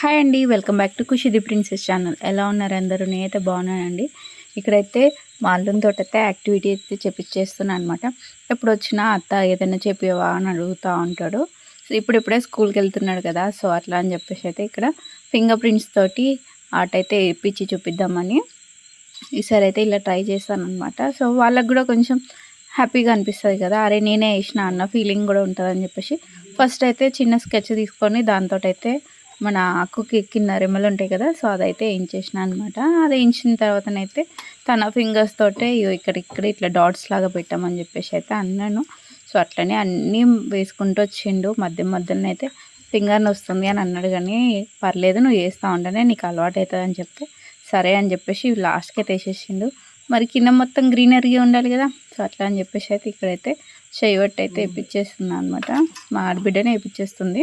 Hi అండి welcome back to Kushidi princess channel. ఎలా ఉన్నారు అందరూ? నేనైతే బాగున్నానండి. ఇక్కడైతే మా తోట అయితే యాక్టివిటీ అయితే చేపించేస్తున్నాను అనమాట ఎప్పుడు వచ్చినా అత్త ఏదైనా చెప్పేవా అని అడుగుతూ ఉంటాడు. సో ఇప్పుడిప్పుడే స్కూల్కి వెళ్తున్నాడు కదా సో అట్లా అని చెప్పేసి అయితే ఇక్కడ ఫింగర్ ప్రింట్స్ తోటి అటైతే అయితే ఇప్పించి చూపిద్దామని ఈసారి అయితే ఇలా ట్రై చేస్తాను అనమాట సో వాళ్ళకి కూడా కొంచెం హ్యాపీగా అనిపిస్తుంది కదా. అరే నేనే వేసిన అన్న ఫీలింగ్ కూడా ఉంటుందని చెప్పేసి ఫస్ట్ అయితే చిన్న స్కెచ్ తీసుకొని దాంతో అయితే మన అక్కుకి కింద రెమ్మలు ఉంటాయి కదా సో అదైతే వేయించేసిన అనమాట అది వేయించిన తర్వాతనైతే తన ఫింగర్స్ తోటే ఇక్కడ ఇక్కడ ఇట్లా డాట్స్ లాగా పెట్టామని చెప్పేసి అయితే అన్నాను. సో అట్లనే అన్నీ వేసుకుంటూ వచ్చిండు. మధ్య మధ్యలో అయితే ఫింగర్ని వస్తుంది అని అన్నాడు కానీ పర్లేదు నువ్వు వేస్తూ ఉంటేనే నీకు అలవాటు అవుతుంది అని చెప్తే సరే అని చెప్పేసి లాస్ట్కి అయితే వేసేసిండు. మరి కింద మొత్తం గ్రీనరీగా ఉండాలి కదా సో అట్లా అని చెప్పేసి అయితే ఇక్కడైతే చేయబట్టి అయితే వేయించేస్తున్నాను అనమాట మా ఆడబిడ్డనే వేయించేస్తుంది